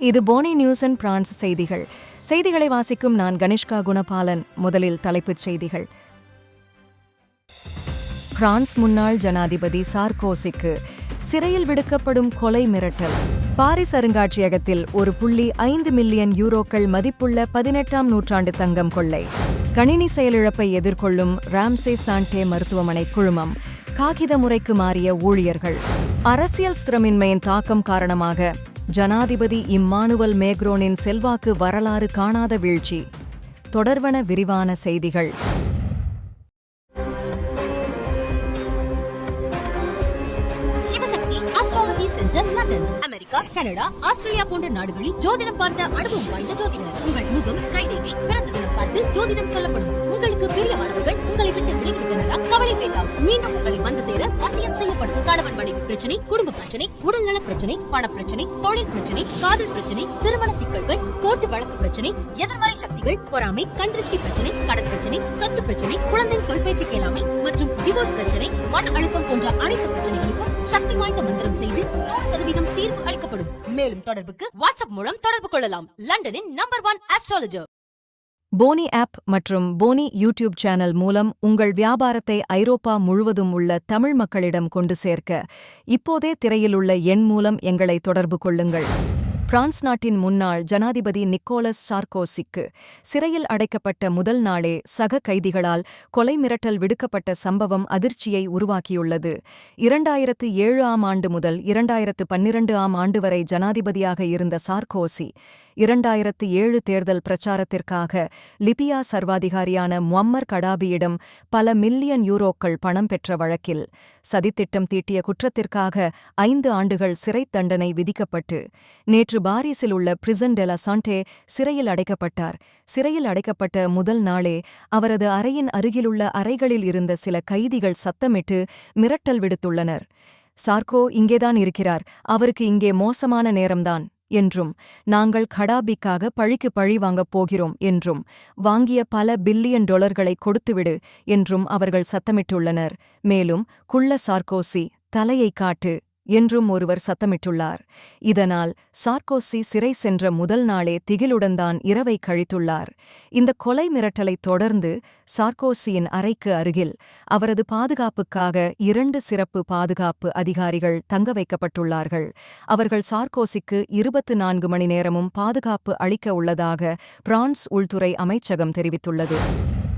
இது Fani news and France செய்திகள். செய்திகளை வாசிக்கும் நான் கணேஷ்கா குணபாலன். முதலில் தலைப்புச் செய்திகள். பிரான்ஸ் முன்னாள் ஜனாதிபதி சார்கோசிக்கு சிறையில் விடுக்கப்படும் கொலை மிரட்டல். பாரிஸ் அருங்காட்சியகத்தில் ஒரு புள்ளி ஐந்து மில்லியன் யூரோக்கள் மதிப்புள்ள பதினெட்டாம் நூற்றாண்டு தங்கம் கொள்ளை. கணினி செயலிழப்பை எதிர்கொள்ளும் ராம்சே சாண்டே மருத்துவமனை குழுமம். காகித முறைக்கு மாறிய ஊழியர்கள். அரசியல் ஸ்திரமின்மையின் தாக்கம் காரணமாக ஜனாதிபதி இம்மானுவல் மேக்ரோனின் செல்வாக்கு வரலாறு காணாத வீழ்ச்சி. தொடர்வன விரிவான செய்திகள். Sivasakthi astrology centre London America Canada Australia போன்ற நாடுகளில் ஜோதிடம் பார்த்த அனுபவம் வாய்ந்த ஜோதிடர். உங்கள் முகம் கைரேகை பிறந்த பார்த்து ஜோதிடம் சொல்லப்படும். உங்களுக்கு பிரியமானவர்கள் உங்களை விட்டு விலகிவிட்டனரா கவலை வேண்டாம். மீண்டும் உங்களை வந்து சேர வசியம் செய்யப்படும். கணவன் மனைவி பிரச்சனை குடும்ப பிரச்சனை உடல்நல பிரச்சனை பண பிரச்சனை தொழில் பிரச்சனை காதல் பிரச்சனை திருமண சிக்கல்கள் கோர்ட்டு வழக்கு பிரச்சனை எதிர்மறை சக்திகள் பொறாமை கண்திருஷ்டி பிரச்சனை கடன் பிரச்சனை சொத்து பிரச்சனை குழந்தையின் சொல் பேச்சு கேளாமை மற்றும் டிவோர்ஸ் பிரச்சனை மன அழுத்தம் போன்ற அனைத்து பிரச்சனைகளுக்கும் சக்தி வாய்ந்த மந்திரம் செய்து நூறு சதவீதம் தீர்வு அளிக்கப்படும். மேலும் தொடர்புக்கு வாட்ஸ்அப் மூலம் தொடர்பு கொள்ளலாம். லண்டனின் நம்பர் ஒன் ஆஸ்ட்ராலஜர் போனி ஆப் மற்றும் போனி யூடியூப் சேனல் மூலம் உங்கள் வியாபாரத்தை ஐரோப்பா முழுவதும் உள்ள தமிழ் மக்களிடம் கொண்டு சேர்க்க இப்போதே திரையில் உள்ள எண் மூலம் எங்களை தொடர்பு கொள்ளுங்கள். பிரான்ஸ் நாட்டின் முன்னாள் ஜனாதிபதி நிக்கோலஸ் சார்கோசிக்கு சிறையில் அடைக்கப்பட்ட முதல் நாளே சக கைதிகளால் கொலை மிரட்டல் விடுக்கப்பட்ட சம்பவம் அதிர்ச்சியை உருவாக்கியுள்ளது. இரண்டாயிரத்து ஏழு ஆம் ஆண்டு முதல் இரண்டாயிரத்து பன்னிரண்டு ஆம் ஆண்டு வரை ஜனாதிபதியாக இருந்த சார்கோசி இரண்டாயிரத்து ஏழு தேர்தல் பிரச்சாரத்திற்காக லிபியா சர்வாதிகாரியான மும்மர் கடாபியிடம் பல மில்லியன் யூரோக்கள் பணம் பெற்ற வழக்கில் சதித்திட்டம் தீட்டிய குற்றத்திற்காக ஐந்து ஆண்டுகள் சிறைத் தண்டனை விதிக்கப்பட்டு நேற்று பாரிஸில் உள்ள பிரிசன் டெலா சாண்டே சிறையில் அடைக்கப்பட்டார். சிறையில் அடைக்கப்பட்ட முதல் நாளே அவரது அறையின் அருகிலுள்ள அறைகளில் இருந்த சில கைதிகள் சத்தமிட்டு மிரட்டல் விடுத்துள்ளனர். சார்கோ இங்கேதான் இருக்கிறார். அவருக்கு இங்கே மோசமான நேரம்தான் என்றும் நாங்கள் கடாபிக்காக பழிக்கு பழி வாங்கப் போகிறோம் என்றும் வாங்கிய பல பில்லியன் டொலர்களை கொடுத்துவிடு என்றும் அவர்கள் சத்தமிட்டுள்ளனர். மேலும் குள்ள சார்கோசி தலையை காட்டு என்றும் ஒருவர் சத்தமிட்டுள்ளார். இதனால் சார்கோசி சிறை சென்ற முதல் நாளே திகிலுடன்தான் இரவை கழித்துள்ளார். இந்த கொலை மிரட்டலைத் தொடர்ந்து சார்கோசியின் அறைக்கு அருகில் அவரது பாதுகாப்புக்காக இரண்டு சிறப்பு பாதுகாப்பு அதிகாரிகள் தங்க வைக்கப்பட்டுள்ளார்கள். அவர்கள் சார்கோசிக்கு இருபத்து நான்கு மணி நேரமும் பாதுகாப்பு அளிக்க உள்ளதாக பிரான்ஸ் உள்துறை அமைச்சகம் தெரிவித்துள்ளது.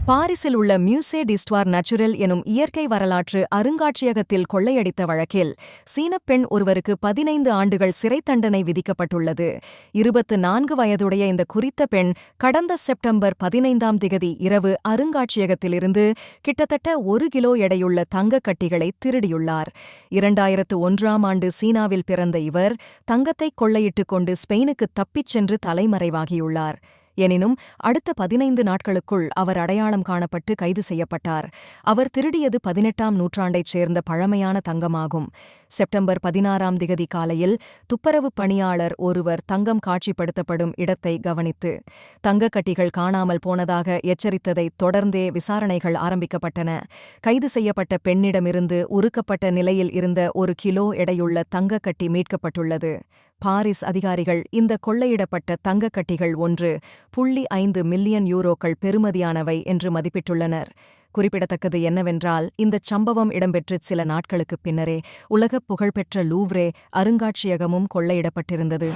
பாரிஸில் உள்ள மியூசே டிஸ்டுவார் நேச்சுரல் எனும் இயற்கை வரலாற்று அருங்காட்சியகத்தில் கொள்ளையடித்த வழக்கில் சீனப் பெண் ஒருவருக்கு பதினைந்து ஆண்டுகள் சிறை தண்டனை விதிக்கப்பட்டுள்ளது. இருபத்து நான்கு வயதுடைய இந்த குறித்த பெண் கடந்த செப்டம்பர் பதினைந்தாம் திகதி இரவு அருங்காட்சியகத்திலிருந்து கிட்டத்தட்ட ஒரு கிலோ எடையுள்ள தங்கக் கட்டிகளை திருடியுள்ளார். இரண்டாயிரத்து ஒன்றாம் ஆண்டு சீனாவில் பிறந்த இவர் தங்கத்தை கொள்ளையிட்டுக் கொண்டு ஸ்பெயினுக்கு தப்பிச் சென்று தலைமறைவாகியுள்ளார். எனினும் அடுத்த பதினைந்து நாட்களுக்குள் அவர் அடையாளம் காணப்பட்டு கைது செய்யப்பட்டார். அவர் திருடியது பதினெட்டாம் நூற்றாண்டைச் சேர்ந்த பழமையான தங்கமாகும். செப்டம்பர் பதினாறாம் திகதி காலையில் துப்புரவு பணியாளர் ஒருவர் தங்கம் காட்சிப்படுத்தப்படும் இடத்தை கவனித்து தங்கக்கட்டிகள் காணாமல் போனதாக எச்சரித்ததைத் தொடர்ந்தே விசாரணைகள் ஆரம்பிக்கப்பட்டன. கைது செய்யப்பட்ட பெண்ணிடமிருந்து உருக்கப்பட்ட நிலையில் இருந்த ஒரு கிலோ எடையுள்ள தங்கக்கட்டி மீட்கப்பட்டுள்ளது. பாரிஸ் அதிகாரிகள் இந்த கொள்ளையிடப்பட்ட தங்கக்கட்டிகள் ஒன்று புள்ளி ஐந்து மில்லியன் யூரோக்கள் பெறுமதியானவை என்று மதிப்பிட்டுள்ளனர். குறிப்பிடத்தக்கது என்னவென்றால் இந்தச் சம்பவம் இடம்பெற்று சில நாட்களுக்குப் பின்னரே உலகப் புகழ்பெற்ற லூவ்ரே அருங்காட்சியகமும் கொள்ளையிடப்பட்டிருந்தது.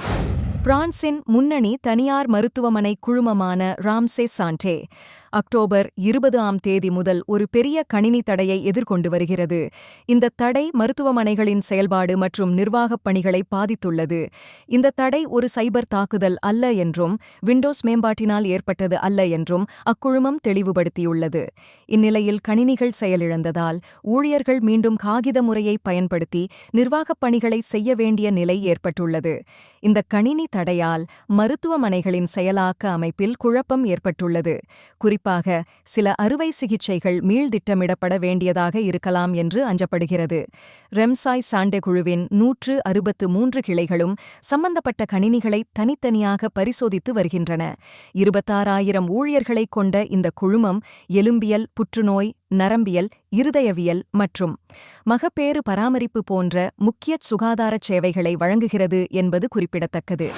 பிரான்சின் முன்னணி தனியார் மருத்துவமனை குழுமமான ராம்சே சாண்டே அக்டோபர் இருபது ஆம் தேதி முதல் ஒரு பெரிய கணினி தடையை எதிர்கொண்டு வருகிறது. இந்த தடை மருத்துவமனைகளின் செயல்பாடு மற்றும் நிர்வாகப் பணிகளை பாதித்துள்ளது. இந்த தடை ஒரு சைபர் தாக்குதல் அல்ல என்றும் விண்டோஸ் மேம்பாட்டினால் ஏற்பட்டது அல்ல என்றும் அக்குழுமம் தெளிவுபடுத்தியுள்ளது. இந்நிலையில் கணினிகள் செயலிழந்ததால் ஊழியர்கள் மீண்டும் காகித முறையை பயன்படுத்தி நிர்வாகப் பணிகளை செய்ய வேண்டிய நிலை ஏற்பட்டுள்ளது. இந்த கணினி தடையால் மருத்துவமனைகளின் செயலாக்க அமைப்பில் குழப்பம் ஏற்பட்டுள்ளது. குறிப்பாக சில அறுவை சிகிச்சைகள் மீள்திட்டமிடப்பட வேண்டியதாக இருக்கலாம் என்று அஞ்சப்படுகிறது. ரெம்சாய் சாண்டே குழுவின் நூற்று அறுபத்து மூன்று கிளைகளும் சம்பந்தப்பட்ட கணினிகளை தனித்தனியாக பரிசோதித்து வருகின்றன. இருபத்தாறாயிரம் ஊழியர்களைக் கொண்ட இந்த குழுமம் எலும்பியல் புற்றுநோய் நரம்பியல் இருதயவியல் மற்றும் மகப்பேறு பராமரிப்பு போன்ற முக்கிய சுகாதாரச் சேவைகளை வழங்குகிறது என்பது குறிப்பிடத்தக்கது.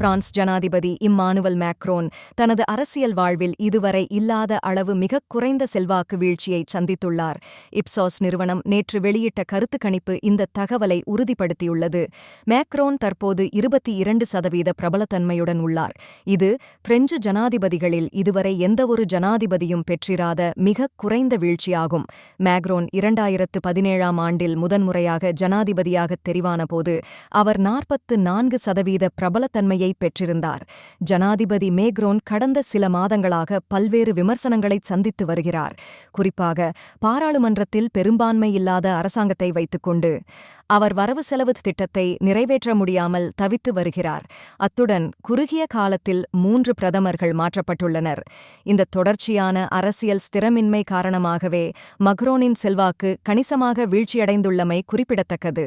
பிரான்ஸ் ஜனாதிபதி இம்மானுவல் மேக்ரோன் தனது அரசியல் வாழ்வில் இதுவரை இல்லாத அளவு மிகக் குறைந்த செல்வாக்கு வீழ்ச்சியை சந்தித்துள்ளார். இப்சாஸ் நிறுவனம் நேற்று வெளியிட்ட கருத்து கணிப்பு இந்த தகவலை உறுதிப்படுத்தியுள்ளது. மேக்ரோன் தற்போது இருபத்தி இரண்டு சதவீத பிரபலத்தன்மையுடன் உள்ளார். இது பிரெஞ்சு ஜனாதிபதிகளில் இதுவரை எந்தவொரு ஜனாதிபதியும் பெற்றிராத மிகக் குறைந்த வீழ்ச்சியாகும். மேக்ரோன் இரண்டாயிரத்து பதினேழாம் ஆண்டில் முதன்முறையாக ஜனாதிபதியாக தெரிவானபோது அவர் நாற்பத்து நான்கு சதவீத பிரபலத்தன்மையை பெற்றிருந்தார். ஜனாதிபதி மேக்ரோன் கடந்த சில மாதங்களாக பல்வேறு விமர்சனங்களை சந்தித்து வருகிறார். குறிப்பாக பாராளுமன்றத்தில் பெரும்பான்மை இல்லாத அரசாங்கத்தை வைத்துக்கொண்டு அவர் வரவு செலவு திட்டத்தை நிறைவேற்ற முடியாமல் தவித்து வருகிறார். அத்துடன் குறுகிய காலத்தில் மூன்று பிரதமர்கள் மாற்றப்பட்டுள்ளனர். இந்த தொடர்ச்சியான அரசியல் ஸ்திரமின்மை காரணமாகவே மக்ரோனின் செல்வாக்கு கணிசமாக வீழ்ச்சியடைந்துள்ளமை குறிப்பிடத்தக்கது.